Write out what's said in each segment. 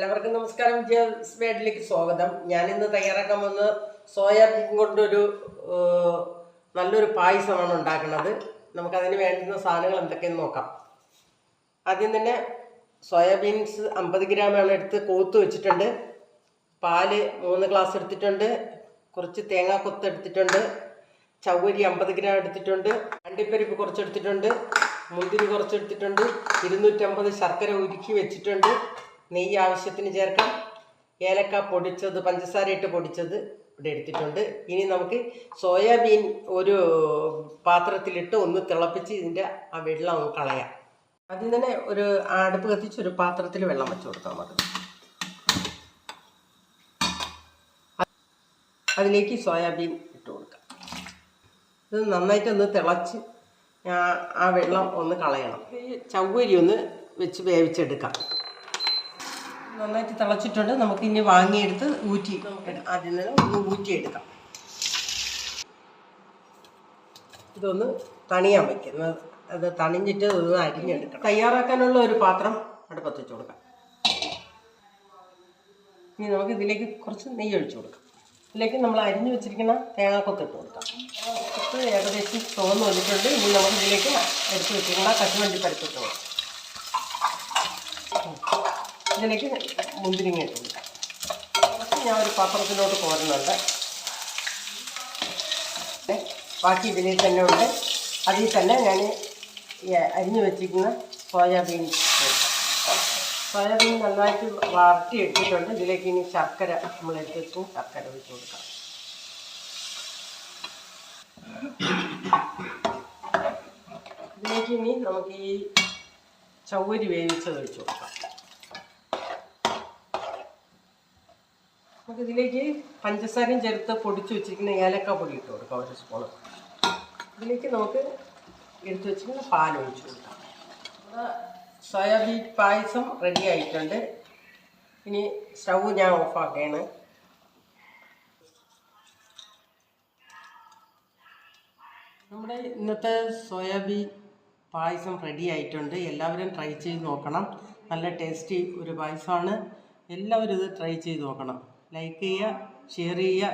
എല്ലാവർക്കും നമസ്കാരം. ജെസ് മേഡിലേക്ക് സ്വാഗതം. ഞാൻ ഇന്ന് തയ്യാറാക്കാൻ വന്ന് സോയാബീൻ കൊണ്ടൊരു നല്ലൊരു പായസമാണ് ഉണ്ടാക്കുന്നത്. നമുക്കതിന് വേണ്ടുന്ന സാധനങ്ങൾ എന്തൊക്കെയെന്ന് നോക്കാം. ആദ്യം തന്നെ സോയാബീൻസ് അമ്പത് ഗ്രാമാണ് എടുത്ത് കോത്ത് വെച്ചിട്ടുണ്ട്. പാൽ മൂന്ന് ഗ്ലാസ് എടുത്തിട്ടുണ്ട്. കുറച്ച് തേങ്ങാ കൊത്ത് എടുത്തിട്ടുണ്ട്. ചവ്വരി അമ്പത് ഗ്രാം എടുത്തിട്ടുണ്ട്. അണ്ടിപ്പരിപ്പ് കുറച്ചെടുത്തിട്ടുണ്ട് മുന്തിരി കുറച്ചെടുത്തിട്ടുണ്ട് ഇരുന്നൂറ്റമ്പത് ശർക്കര ഉരുക്കി വെച്ചിട്ടുണ്ട്. നെയ്യ് ആവശ്യത്തിന് ചേർക്കാം. ഏലക്ക പൊടിച്ചത് പഞ്ചസാര ഇട്ട് പൊടിച്ചത് ഇവിടെ എടുത്തിട്ടുണ്ട്. ഇനി നമുക്ക് സോയാബീൻ ഒരു പാത്രത്തിലിട്ട് ഒന്ന് തിളപ്പിച്ച് ഇതിന്റെ ആ വെള്ളം ഒന്ന് കളയാം. ആദ്യം തന്നെ ഒരു അടുപ്പ് കത്തിച്ച് ഒരു പാത്രത്തിൽ വെള്ളം വെച്ച് കൊടുത്താൽ മതി. അതിലേക്ക് സോയാബീൻ ഇട്ട് കൊടുക്കാം. ഇത് നന്നായിട്ടൊന്ന് തിളച്ച് ആ- വെള്ളം ഒന്ന് കളയണം. ഈ ചവ്വരി ഒന്ന് വെച്ച് വേവിച്ചെടുക്കാം. നന്നായിട്ട് തിളച്ചിട്ടുണ്ട്. നമുക്ക് ഇനി വാങ്ങിയെടുത്ത് ഊറ്റി അതിൽ നിന്ന് ഒന്ന് ഊറ്റിയെടുക്കാം. ഇതൊന്ന് തണിയാൻ വയ്ക്കുന്നത് അത് തണിഞ്ഞിട്ട് ഒന്ന് അരിഞ്ഞെടുക്കണം. തയ്യാറാക്കാനുള്ള ഒരു പാത്രം അടുപ്പത്ത് വെച്ച് കൊടുക്കാം. ഇനി നമുക്ക് ഇതിലേക്ക് കുറച്ച് നെയ്യ് ഒഴിച്ചു കൊടുക്കാം. ഇതിലേക്ക് നമ്മൾ അരിഞ്ഞു വെച്ചിരിക്കുന്ന തേങ്ങാക്കൊത്ത് ഇട്ട് കൊടുക്കാം. ഏകദേശം ചുവന്ന് വന്നിട്ടുണ്ട്. ഇനി നമുക്ക് ഇതിലേക്ക് എടുത്ത് വെച്ചിരിക്കുന്ന കശുവണ്ടി പരിപ്പിട്ട് ഇതിലേക്ക് മുന്തിരിങ്ങ ഇട്ട് ഞാൻ ഒരു പാത്രത്തിലോട്ട് കോരുന്നുണ്ട്. ബാക്കി ഇതിലേ തന്നെ ഉണ്ട്. അതിൽ തന്നെ ഞാൻ അരിഞ്ഞു വെച്ചിരിക്കുന്ന സോയാബീൻ. സോയാബീൻ നന്നായിട്ട് വാർത്തി എടുത്തിട്ടുണ്ട്. ഇതിലേക്ക് ഇനി ശർക്കര നമ്മൾ എടുത്ത് വെച്ചു ശർക്കര വെച്ച് കൊടുക്കാം. ഇതിലേക്ക് ഇനി നമുക്ക് ഈ ചവ്വരി വേവിച്ചത് വെച്ച് കൊടുക്കാം. നമുക്ക് ഇതിലേക്ക് പഞ്ചസാരയും ചേർത്ത് പൊടിച്ച് വെച്ചിരിക്കുന്ന ഏലക്ക പൊടി ഇട്ട് കൊടുക്കാം ഒരു സ്പൂണ് ഇതിലേക്ക് നമുക്ക് എടുത്ത് വെച്ചിരിക്കുന്ന പാൽ ഒഴിച്ചു കൊടുക്കാം. നമ്മുടെ സോയാബീൻ പായസം റെഡി ആയിട്ടുണ്ട്. ഇനി സ്റ്റൗ ഞാൻ ഓഫാക്കുകയാണ് നമ്മുടെ ഇന്നത്തെ സോയാബീൻ പായസം റെഡി ആയിട്ടുണ്ട്. എല്ലാവരും ട്രൈ ചെയ്ത് നോക്കണം. നല്ല ടേസ്റ്റി ഒരു പായസമാണ്. എല്ലാവരും ഇത് ട്രൈ ചെയ്ത് നോക്കണം. ലൈക്ക് ചെയ്യുക ഷെയർ ചെയ്യുക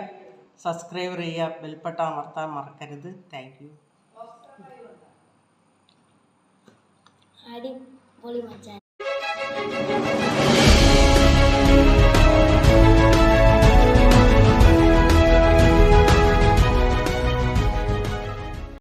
സബ്സ്ക്രൈബ് ചെയ്യുക ബെൽപ്പട്ട അമർത്താൻ മറക്കരുത്. Thank you